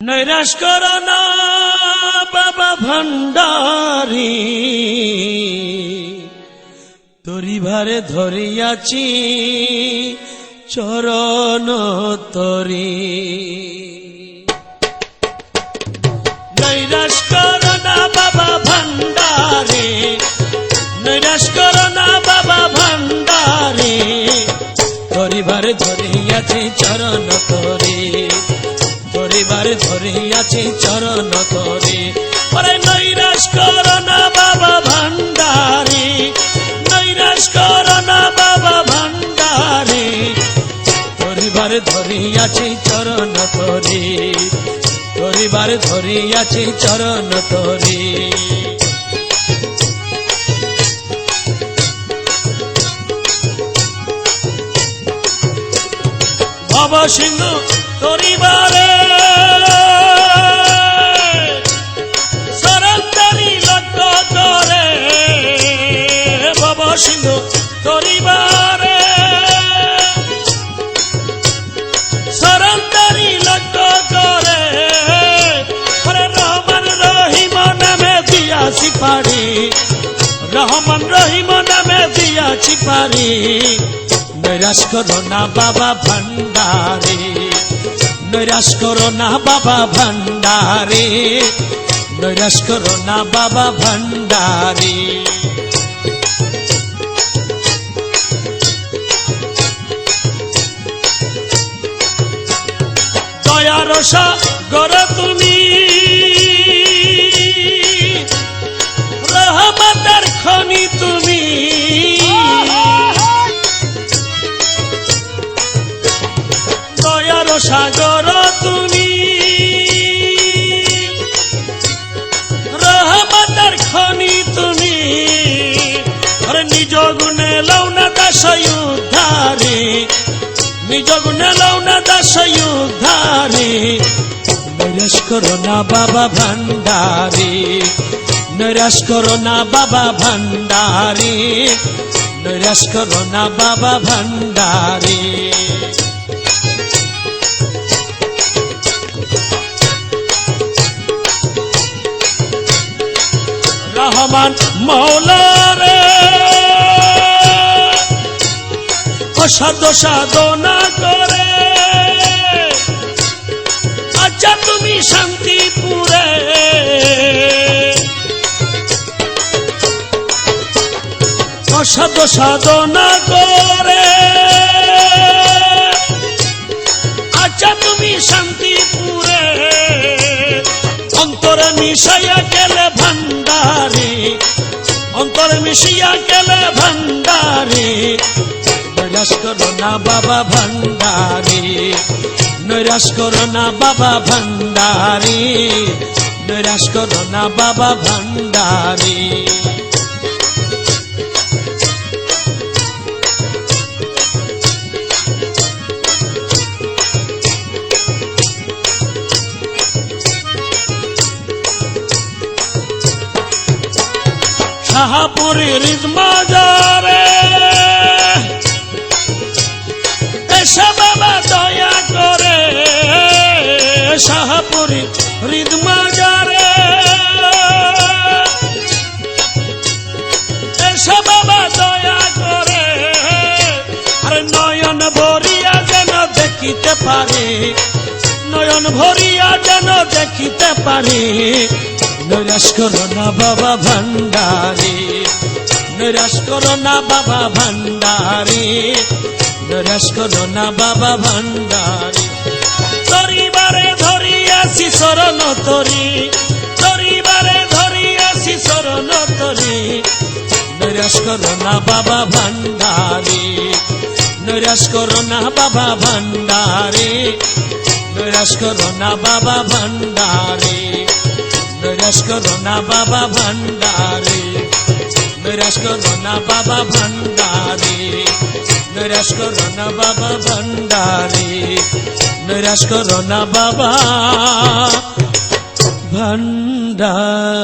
নৈরাশ কর বাবা ভণ্ডারি তরি ভারে ধরিয়াছি, চরণ তরি। নৈরাশ কর বাবা ভণ্ডারে নৈরাশ কর বাবা ভণ্ডারে ধরিবার ধরিয়াছি, চরণ তরে। ধরিবার ধরিয়াছি চরণ তরে পরে নৈরাশ কর না বাবা ভণ্ডারে নৈরাশ কর না বাবা ভণ্ডারে ধরিবার ধরিয়াছি চরণ তরে ধরিবার ধরিয়াছি চরণ তরে ভব সিংহ তরিবারে ভব সিংহ তরিবারে সরন্দারি লক্ষ্য করে। হরে রহমান রহিম নামে দিয়াছি পারি রহমান রহিম নামে দিয়াছি পারি নৈরাশ করো না বাবা ভান্ডারে। নৈরাশ করো না বাবা ভান্ডারে। নৈরাশ করো না বাবা ভান্ডারে। দয়ারসা গর তুমি। রহমতের খনি তুমি। দয়ার সাগর তুমি। রহমতের খনি তুমি। নিজ গুণে লৌনা দাস উদ্ধারে নিজ গুণে লৌনা দাস উদ্ধারে না নৈরাশ করো না বাবা ভান্ডারে। নৈরাশ করো না বাবা ভান্ডারে। রহমান মৌলারে। অসাধ্য সাধনা করে। আচ্ছা তুমি শান্তিপুরে। অসাধ্য সাধনা করে। আচ্ছা তুমি শান্তিপুরে। অন্তরে মিশাইয়া গেলে ভান্ডারে। অন্তরে মিশিয়া গেলে ভান্ডারে। নৈরাশ করো না বাবা ভান্ডারে। নৈরাশ করো না বাবা ভান্ডারে। নৈরাশ করো না বাবা ভান্ডারে। শাহাপুরের মাজারে দেখিতে পারে। নয়ন ভরিয়া যেন দেখিতে পারে। নৈরাশ করো না বাবা ভান্ডারে। নৈরাশ করো না বাবা ভান্ডারে। নৈরাশ করো না বাবা ভান্ডারে। তরিবারে ধরিয়াছি শরণ তরি। তরিবারে ধরিয়াছি শরণ তরি। নৈরাশ করো না বাবা ভান্ডারে। নৈরাশ করো না বাবা ভান্ডারে নৈরাশ করো না বাবা ভান্ডারে নৈরাশ করো না বাবা ভান্ডারে নৈরাশ করো না বাবা ভান্ডারে নৈরাশ করো না বাবা ভান্ডারে নৈরাশ করো না বাবা ভান্ডারে।